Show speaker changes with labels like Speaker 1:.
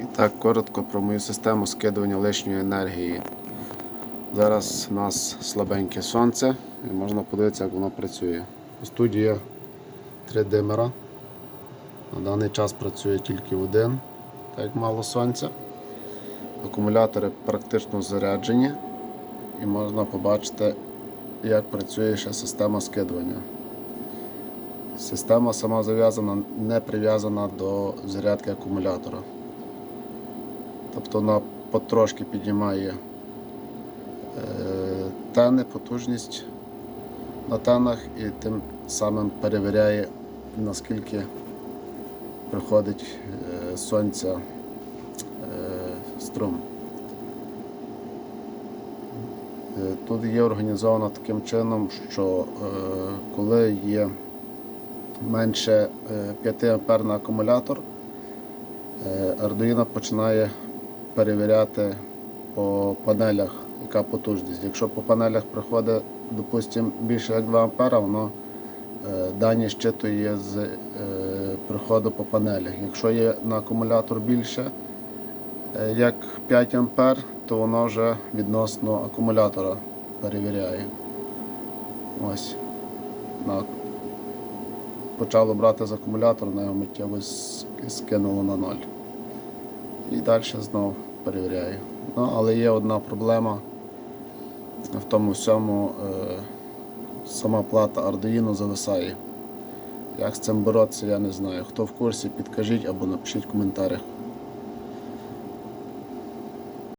Speaker 1: І так, коротко про мою систему скидування лишньої енергії. Зараз у нас слабеньке сонце і можна подивитися, як воно працює. У студії три димера. На даний час працює тільки один, так як мало сонця. Акумулятори практично заряджені і можна побачити, як працює ще система скидування. Система сама зав'язана, не прив'язана до зарядки акумулятора. Тобто вона потрошки піднімає е, тени, потужність на тенах і тим самим перевіряє, наскільки приходить е, сонця е, струм. Тут є організовано таким чином, що коли є менше е, 5 ампер на акумулятор, Arduino починає перевіряти по панелях, яка потужність. Якщо по панелях приходить, допустимо, більше як 2 ампера, воно е, дані щитує з е, приходу по панелях. Якщо є на акумулятор більше, е, як 5 ампер, то воно вже відносно акумулятора перевіряє. Ось. На почало брати з акумулятора, на його миттєво скинуло на ноль. І далі знову перевіряю. Ну, але є одна проблема в тому всьому е, сама плата Arduino зависає. Як з цим боротися, я не знаю. Хто в курсі, підкажіть або напишіть в коментарях.